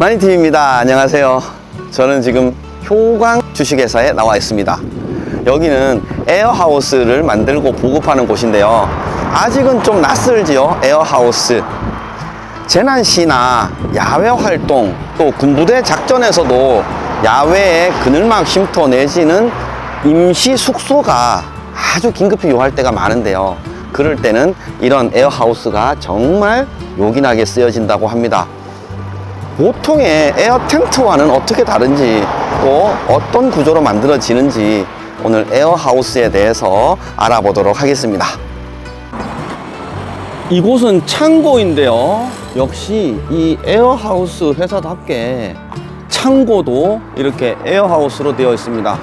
마니팀입니다. 안녕하세요. 저는 지금 효광 주식회사에 나와 있습니다. 여기는 에어하우스를 만들고 보급하는 곳인데요. 아직은 좀 낯설지요, 에어하우스. 재난시나 야외 활동, 또 군부대 작전에서도 야외에 그늘막 쉼터 내지는 임시 숙소가 아주 긴급히 요할 때가 많은데요. 그럴 때는 이런 에어하우스가 정말 요긴하게 쓰여진다고 합니다. 보통의 에어 텐트와는 어떻게 다른지 또 어떤 구조로 만들어지는지 오늘 에어 하우스에 대해서 알아보도록 하겠습니다. 이곳은 창고인데요. 역시 이 에어하우스 회사답게 창고도 이렇게 에어하우스로 되어 있습니다.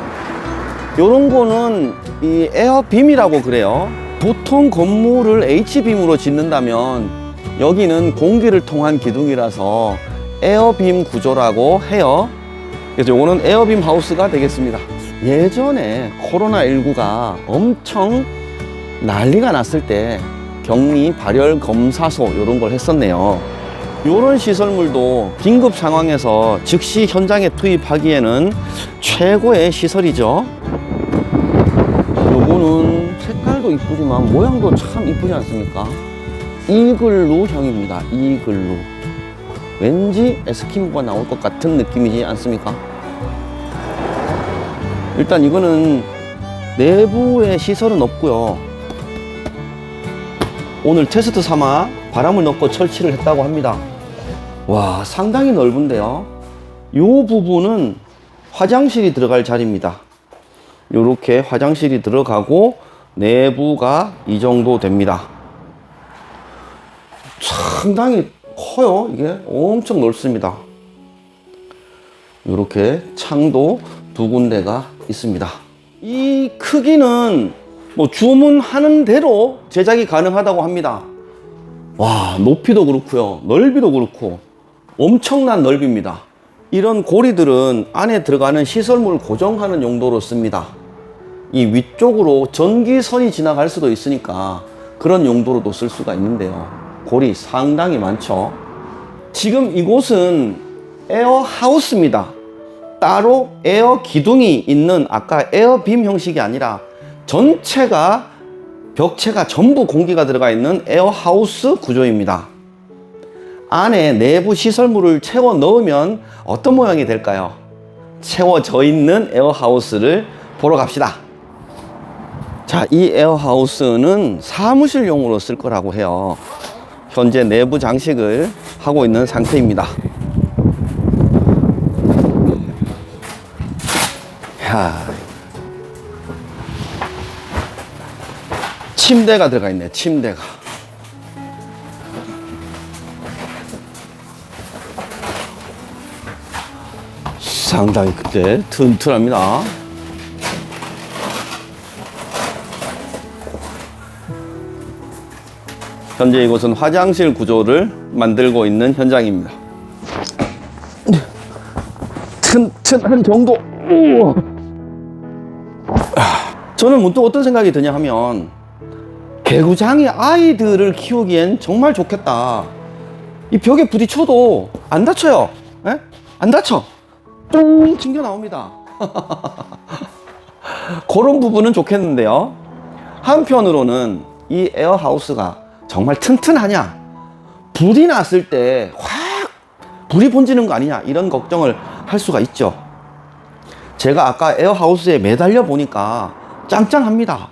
요런 거는 이 에어빔이라고 그래요. 보통 건물을 H빔으로 짓는다면 여기는 공기를 통한 기둥이라서 에어빔 구조라고 해요. 그래서 요거는 에어빔 하우스가 되겠습니다. 예전에 코로나19가 엄청 난리가 났을 때 격리 발열 검사소 이런 걸 했었네요. 이런 시설물도 긴급 상황에서 즉시 현장에 투입하기에는 최고의 시설이죠. 요거는 색깔도 이쁘지만 모양도 참 이쁘지 않습니까? 이글루 형입니다. 이글루. 왠지 에스키모가 나올 것 같은 느낌이지 않습니까? 일단 이거는 내부에 시설은 없고요. 오늘 테스트 삼아 바람을 넣고 설치를 했다고 합니다. 와, 상당히 넓은데요. 이 부분은 화장실이 들어갈 자리입니다. 이렇게 화장실이 들어가고 내부가 이 정도 됩니다. 상당히 커요. 이게 엄청 넓습니다. 이렇게 창도 두 군데가 있습니다. 이 크기는 뭐 주문하는 대로 제작이 가능하다고 합니다. 와, 높이도 그렇고요. 넓이도 그렇고 엄청난 넓입니다. 이런 고리들은 안에 들어가는 시설물을 고정하는 용도로 씁니다. 이 위쪽으로 전기선이 지나갈 수도 있으니까 그런 용도로도 쓸 수가 있는데요. 고리 상당히 많죠. 지금 이곳은 에어하우스입니다. 따로 에어 기둥이 있는 아까 에어빔 형식이 아니라 전체가 벽체가 전부 공기가 들어가 있는 에어하우스 구조입니다. 안에 내부 시설물을 채워 넣으면 어떤 모양이 될까요? 채워져 있는 에어하우스를 보러 갑시다. 자, 이 에어하우스는 사무실용으로 쓸 거라고 해요. 현재 내부 장식을 하고 있는 상태입니다. 야. 침대가 들어가 있네, 침대가. 상당히 그때 튼튼합니다. 현재 이곳은 화장실 구조를 만들고 있는 현장입니다. 튼튼한 정도. 저는 문득 어떤 생각이 드냐 하면 개구장이 아이들을 키우기엔 정말 좋겠다. 이 벽에 부딪혀도 안 다쳐요. 예? 안 다쳐. 뚱 튕겨 나옵니다. 그런 부분은 좋겠는데요. 한편으로는 이 에어하우스가 정말 튼튼하냐? 불이 났을 때 확 불이 번지는 거 아니냐? 이런 걱정을 할 수가 있죠. 제가 아까 에어하우스에 매달려 보니까 짱짱합니다.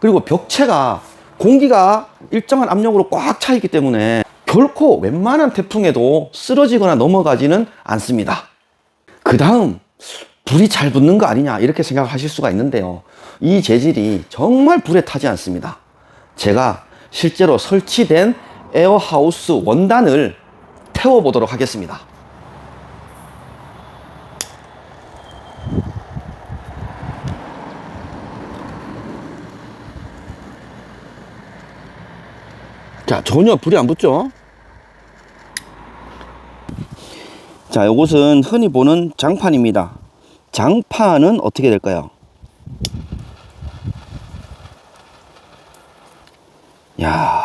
그리고 벽체가 공기가 일정한 압력으로 꽉 차 있기 때문에 결코 웬만한 태풍에도 쓰러지거나 넘어가지는 않습니다. 그 다음, 불이 잘 붙는 거 아니냐, 이렇게 생각하실 수가 있는데요. 이 재질이 정말 불에 타지 않습니다. 제가 실제로 설치된 에어하우스 원단을 태워 보도록 하겠습니다. 자, 전혀 불이 안 붙죠? 자, 이것은 흔히 보는 장판입니다. 장판은 어떻게 될까요? 야.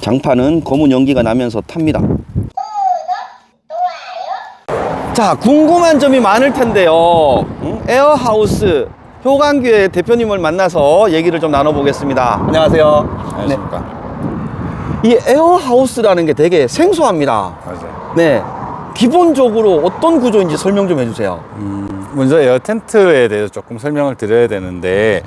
장판은 검은 연기가 나면서 탑니다. 자, 궁금한 점이 많을 텐데요. 응? 에어하우스 효광교회 대표님을 만나서 얘기를 좀 나눠보겠습니다. 안녕하세요. 안녕하십니까. 네. 이 에어하우스라는 게 되게 생소합니다. 맞아요. 네. 기본적으로 어떤 구조인지 설명 좀 해주세요. 먼저 에어 텐트에 대해서 조금 설명을 드려야 되는데,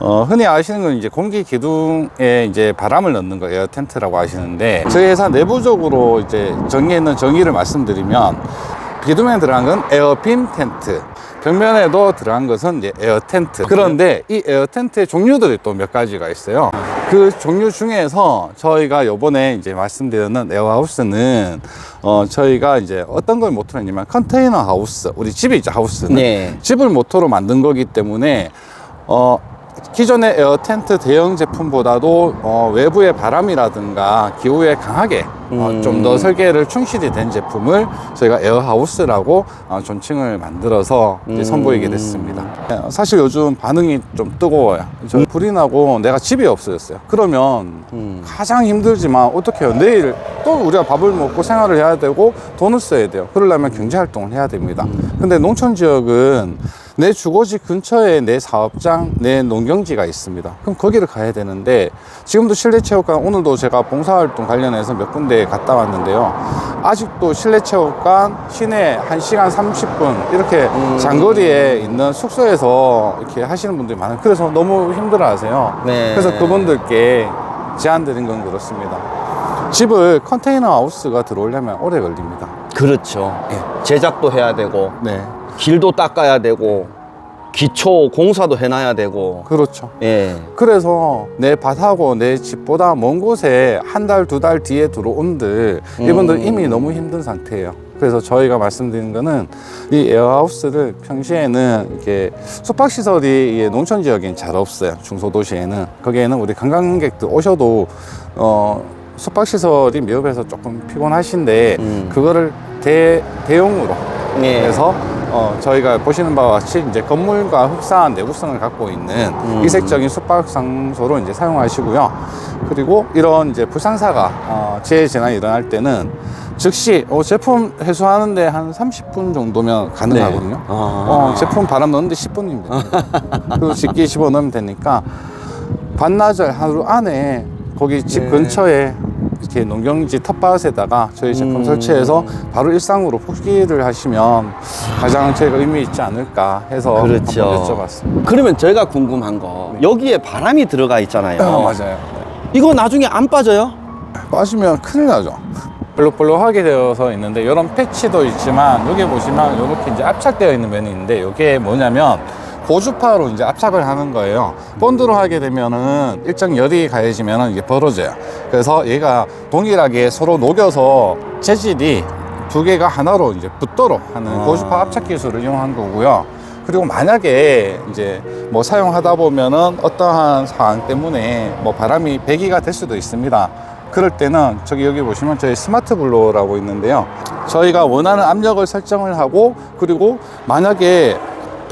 어, 흔히 아시는 건 이제 공기 기둥에 이제 바람을 넣는 거 에어 텐트라고 하시는데, 저희 회사 내부적으로 이제 정의했는 정의를 말씀드리면, 기둥에 들어간 건 에어빔 텐트. 벽면에도 들어간 것은 이제 에어 텐트. 그런데 이 에어 텐트의 종류들이 또 몇 가지가 있어요. 그 종류 중에서 저희가 요번에 이제 말씀드렸는 에어하우스는 어 저희가 이제 어떤 걸 모토로 했냐면 컨테이너 하우스. 우리 집이 있죠, 하우스는. 네. 집을 모토로 만든 거기 때문에 어 기존의 에어 텐트 대형 제품보다도 어, 외부의 바람이라든가 기후에 강하게 어, 좀더 설계를 충실히 된 제품을 저희가 에어하우스라고 어, 존칭을 만들어서 이제 선보이게 됐습니다. 네, 사실 요즘 반응이 좀 뜨거워요. 저 불이 나고 내가 집이 없어졌어요. 그러면 가장 힘들지만 어떻게 해요? 내일 또 우리가 밥을 먹고 생활을 해야 되고 돈을 써야 돼요. 그러려면 경제 활동을 해야 됩니다. 근데 농촌 지역은 내 주거지 근처에 내 사업장, 내 농경지가 있습니다. 그럼 거기를 가야 되는데 지금도 실내체육관 오늘도 제가 봉사활동 관련해서 몇 군데 갔다 왔는데요. 아직도 실내체육관 시내 1시간 30분 이렇게 장거리에 있는 숙소에서 이렇게 하시는 분들이 많아요. 그래서 너무 힘들어 하세요. 네. 그래서 그분들께 제안 드린 건 그렇습니다. 집을 컨테이너 하우스가 들어오려면 오래 걸립니다. 그렇죠. 제작도 해야 되고, 네. 길도 닦아야 되고, 기초 공사도 해놔야 되고. 그렇죠. 예. 그래서 내 밭하고 내 집보다 먼 곳에 한 달, 두 달 뒤에 들어온들 이분들 이미 너무 힘든 상태예요. 그래서 저희가 말씀드린 거는 이 에어하우스를 평시에는 이렇게 숙박시설이 이 농촌 지역엔 잘 없어요. 중소도시에는. 거기에는 우리 관광객들 오셔도 어, 숙박시설이 미흡해서 조금 피곤하신데 음. 그거를 대, 대용으로 예. 그래서 어, 저희가 보시는 바와 같이 이제 건물과 흡사한 내구성을 갖고 있는 음. 이색적인 숙박 장소로 이제 사용하시고요. 그리고 이런 이제 불상사가 어, 재해 재난이 일어날 때는 즉시 어, 제품 회수하는데 한 30분 정도면 가능하거든요. 네. 아. 어, 제품 바람 넣는데 10분이면 됩니다. 그리고 집기 집어 넣으면 되니까 반나절 하루 안에 거기 집 네. 근처에 이렇게 농경지 텃밭에다가 저희 제품 음. 설치해서 바로 일상으로 포기를 하시면 가장 저희가 의미 있지 않을까 해서 그렇죠. 한번 여쭤봤습니다. 그러면 저희가 궁금한 거, 여기에 바람이 들어가 있잖아요. 어, 맞아요. 이거 나중에 안 빠져요? 빠지면 큰일 나죠. 볼록볼록하게 되어서 있는데 이런 패치도 있지만 여기 보시면 이렇게 이제 압착되어 있는 면이 있는데 이게 뭐냐면 고주파로 이제 압착을 하는 거예요. 본드로 하게 되면은 일정 열이 가해지면은 이게 벌어져요. 그래서 얘가 동일하게 서로 녹여서 재질이 두 개가 하나로 이제 붙도록 하는 아. 고주파 압착 기술을 이용한 거고요. 그리고 만약에 이제 뭐 사용하다 보면은 어떠한 상황 때문에 뭐 바람이 배기가 될 수도 있습니다. 그럴 때는 저기 여기 보시면 저희 스마트 블로어라고 있는데요. 저희가 원하는 압력을 설정을 하고 그리고 만약에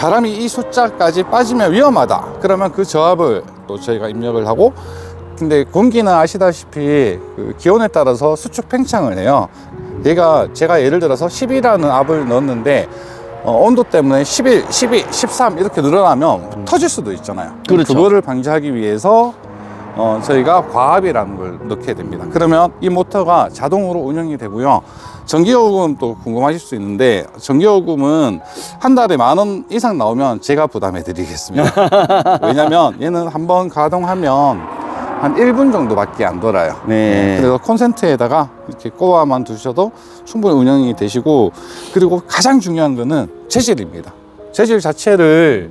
바람이 이 숫자까지 빠지면 위험하다. 그러면 그 저압을 또 저희가 입력을 하고 근데 공기는 아시다시피 그 기온에 따라서 수축 팽창을 해요. 얘가 제가 예를 들어서 10이라는 압을 넣었는데 어, 온도 때문에 11, 12, 13 이렇게 늘어나면 터질 수도 있잖아요. 그렇죠. 그거를 방지하기 위해서 어, 저희가 과압이라는 걸 넣게 됩니다. 그러면 이 모터가 자동으로 운영이 되고요. 전기요금 또 궁금하실 수 있는데 전기요금은 한 달에 만 원 이상 나오면 제가 부담해 드리겠습니다. 왜냐면 얘는 한번 가동하면 한 1분 정도밖에 안 돌아요. 네. 그래서 콘센트에다가 이렇게 꽂아만 두셔도 충분히 운영이 되시고 그리고 가장 중요한 거는 재질입니다. 재질 자체를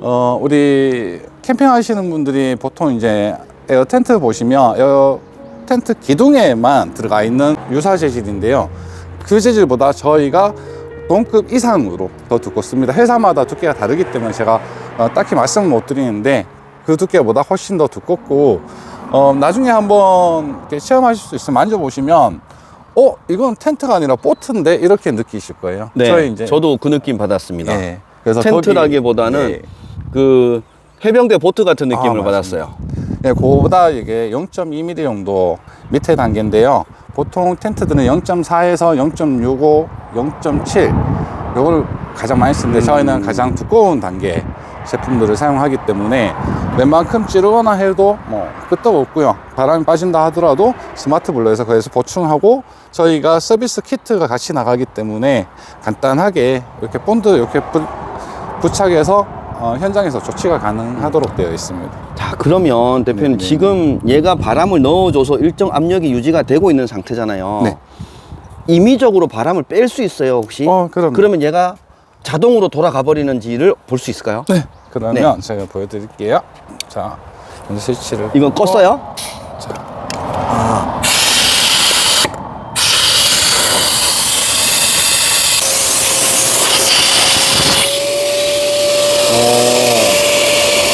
어 우리 캠핑 하시는 분들이 보통 이제 에어 텐트 보시면 에어 텐트 기둥에만 들어가 있는 유사 재질인데요. 그 재질보다 저희가 동급 이상으로 더 두껍습니다. 회사마다 두께가 다르기 때문에 제가 어, 딱히 말씀을 못 드리는데 그 두께보다 훨씬 더 두껍고 어, 나중에 한번 체험하실 수 있으면 만져보시면 어 이건 텐트가 아니라 보트인데 이렇게 느끼실 거예요. 네. 저희 이제 저도 그 느낌 받았습니다. 예. 그래서 텐트라기보다는 거기- 그 해병대 보트 같은 느낌을 아, 받았어요. 예, 그거보다 이게 0.2mm 정도 밑에 단계인데요. 보통 텐트들은 0.4에서 0.65, 0.7 요거를 가장 많이 쓰는데 저희는 가장 두꺼운 단계 제품들을 사용하기 때문에 웬만큼 찌르거나 해도 뭐 끄떡 없고요. 바람이 빠진다 하더라도 스마트 블러에서 거기서 보충하고 저희가 서비스 키트가 같이 나가기 때문에 간단하게 이렇게 본드 이렇게 부, 부착해서 어, 현장에서 조치가 가능하도록 되어 있습니다. 자, 그러면 대표님 네, 네, 지금 얘가 바람을 넣어줘서 일정 압력이 유지가 되고 있는 상태잖아요. 네. 임의적으로 바람을 뺄 수 있어요, 혹시? 어, 그럼요. 그러면 얘가 자동으로 돌아가 버리는지를 볼 수 있을까요? 네. 그러면 제가 보여드릴게요. 자, 먼저 스위치를 이건 껐어요?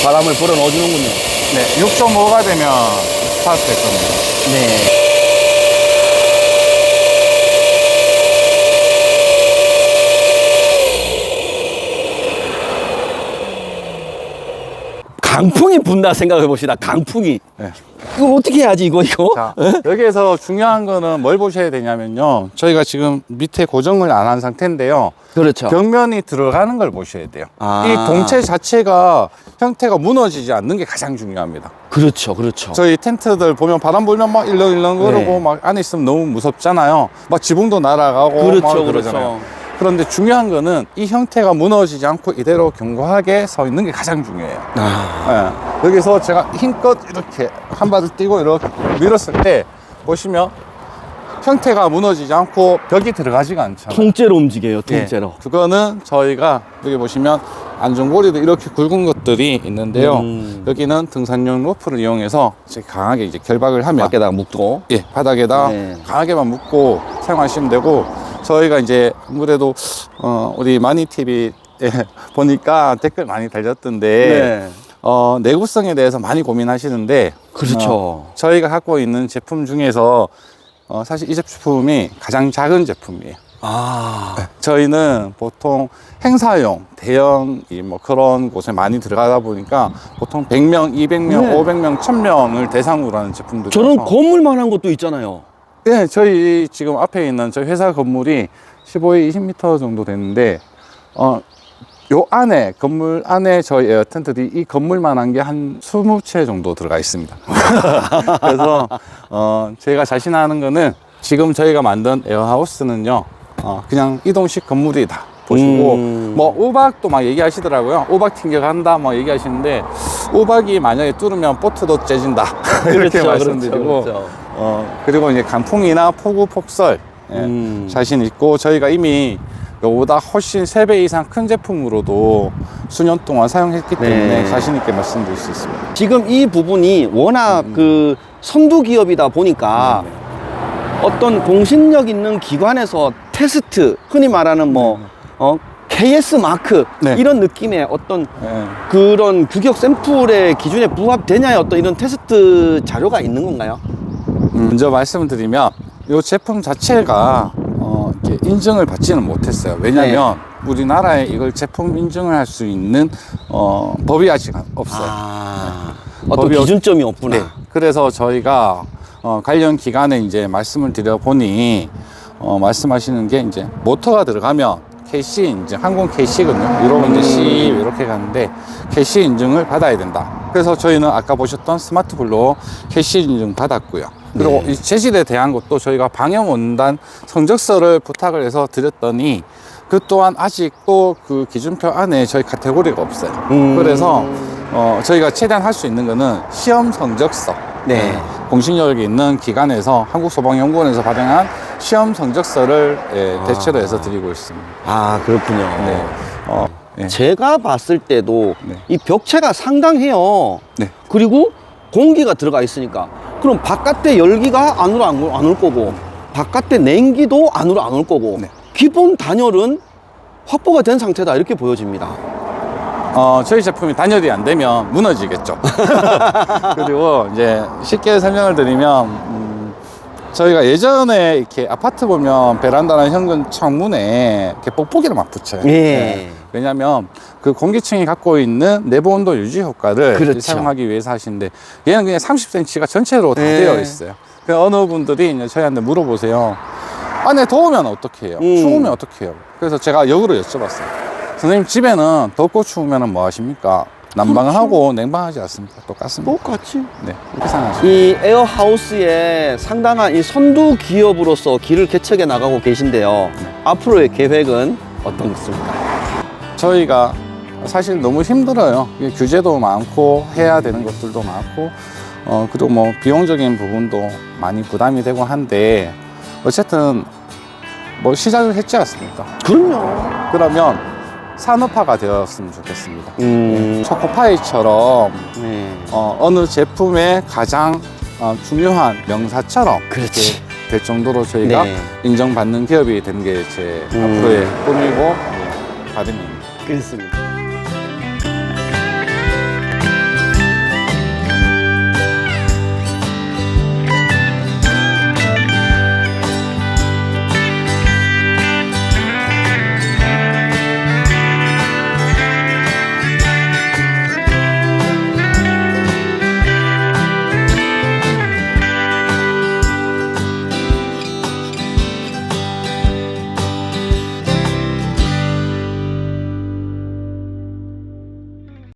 바람을 불어 넣어주는군요. 네, 6.5가 되면 스타트 될 겁니다. 네. 강풍이 분다 생각해 봅시다. 강풍이. 네. 이거 어떻게 해야지 이거 이거? 자, 여기에서 중요한 거는 뭘 보셔야 되냐면요. 저희가 지금 밑에 고정을 안 한 상태인데요. 그렇죠. 벽면이 들어가는 걸 보셔야 돼요. 아. 이 동체 자체가 형태가 무너지지 않는 게 가장 중요합니다. 그렇죠, 그렇죠. 저희 텐트들 보면 바람 불면 막 일렁일렁 거리고 네. 막 안에 있으면 너무 무섭잖아요. 막 지붕도 날아가고 그렇죠, 막 그렇죠. 그런데 중요한 거는 이 형태가 무너지지 않고 이대로 견고하게 서 있는 게 가장 중요해요. 아, 예. 여기서 제가 힘껏 이렇게 한 발을 띄고 이렇게 밀었을 때 보시면 형태가 무너지지 않고 벽이 들어가지가 않잖아요. 통째로 움직여요, 예. 통째로. 그거는 저희가 여기 보시면 안전고리도 이렇게 굵은 것들이 있는데요. 음. 여기는 등산용 로프를 이용해서 이제 강하게 이제 결박을 하면 밖에다가 묶고. 예, 바닥에다 네. 강하게만 묶고 사용하시면 되고 저희가 이제 아무래도 어 우리 마니 TV 에 보니까 댓글 많이 달렸던데 네. 어 내구성에 대해서 많이 고민하시는데 그렇죠. 어, 저희가 갖고 있는 제품 중에서 어 사실 이 제품이 가장 작은 제품이에요. 아, 저희는 보통 행사용 대형 이뭐 그런 곳에 많이 들어가다 보니까 보통 100명, 200명, 네. 500명, 1000명을 대상으로 하는 제품들 저런 건물만한 것도 있잖아요. 네, 저희 지금 앞에 있는 저희 회사 건물이 15에 20m 정도 되는데, 어, 요 안에, 건물 안에 저희 에어 텐트들이 이 건물만한 게 한 20채 정도 들어가 있습니다. 그래서, 어, 제가 자신하는 거는 지금 저희가 만든 에어하우스는요, 어, 그냥 이동식 건물이다. 보시고, 음. 뭐, 우박도 막 얘기하시더라고요. 우박 튕겨간다, 뭐 얘기하시는데, 우박이 만약에 뚫으면 보트도 째진다. 이렇게 그렇죠, 말씀드리고, 그렇죠, 그렇죠. 어, 그리고 이제 강풍이나 폭우, 폭설 예, 음. 자신 있고 저희가 이미 요보다 훨씬 세 배 이상 큰 제품으로도 수년 동안 사용했기 때문에 네. 자신 있게 말씀드릴 수 있습니다. 지금 이 부분이 워낙 그 선두 기업이다 보니까 네, 어떤 공신력 있는 기관에서 테스트, 흔히 말하는 뭐, 어, KS 마크, 네. 이런 느낌의 어떤 예. 그런 규격 샘플의 기준에 부합되냐의 어떤 이런 테스트 자료가 있는 건가요? 음, 먼저 말씀을 드리면 이 제품 자체가 어, 이렇게 인증을 받지는 못했어요. 왜냐하면 네. 우리나라에 이걸 제품 인증을 할 수 있는 어, 법이 아직 없어요. 아, 어떤 법이 없- 기준점이 없구나. 네. 그래서 저희가 어, 관련 기관에 이제 말씀을 드려 보니 어, 말씀하시는 게 이제 모터가 들어가면 KC 이제 항공 KC거든요. 유럽은 이제 C 이렇게 가는데 KC 인증을 받아야 된다. 그래서 저희는 아까 보셨던 스마트 블로 KC 인증 받았고요. 그리고 네. 이 재질에 대한 것도 저희가 방영 원단 성적서를 부탁을 해서 드렸더니 그 또한 아직도 그 기준표 안에 저희 카테고리가 없어요. 음. 그래서 어, 저희가 최대한 할 수 있는 거는 시험 성적서. 네. 공신력이 있는 기관에서 한국소방연구원에서 발행한 시험 성적서를 예, 아. 대체로 해서 드리고 있습니다. 아, 그렇군요. 네. 어, 예. 제가 봤을 때도 네. 이 벽체가 상당해요. 네. 그리고 공기가 들어가 있으니까 그럼 바깥에 열기가 안으로 안 올 거고 바깥에 냉기도 안으로 안 올 거고 네. 기본 단열은 확보가 된 상태다 이렇게 보여집니다. 어, 저희 제품이 단열이 안 되면 무너지겠죠. 그리고 이제 쉽게 설명을 드리면, 음, 저희가 예전에 이렇게 아파트 보면 베란다나 현관 창문에 이렇게 뽁뽁이를 막 붙여요. 예. 왜냐하면 그 공기층이 갖고 있는 내부 온도 유지 효과를 그렇죠. 사용하기 위해서 하시는데 얘는 그냥 30cm가 전체로 다 네. 되어 있어요. 그 어느 분들이 이제 저희한테 물어보세요. 안에 더우면 어떻게 해요? 음. 추우면 어떻게 해요? 그래서 제가 역으로 여쭤봤어요. 선생님 집에는 덥고 추우면 뭐 하십니까? 난방을 그렇죠. 하고 냉방하지 않습니까? 똑같습니다. 똑같이. 네, 그렇게 생각하시면 이 에어하우스에 상당한 이 선두 기업으로서 길을 개척해 나가고 계신데요. 앞으로의 계획은 어떤 것입니까? 저희가 사실 너무 힘들어요. 규제도 많고 해야 되는 것들도 많고 어 그리고 뭐 비용적인 부분도 많이 부담이 되고 한데 어쨌든 뭐 시작을 했지 않습니까? 그럼요. 그러면 산업화가 되었으면 좋겠습니다. 음, 초코파이처럼 네. 어, 어느 제품의 가장 어, 중요한 명사처럼 그렇지. 될 정도로 저희가 네. 인정받는 기업이 되는 게 제 음. 앞으로의 꿈이고 예, 바람입니다. 끓습니다.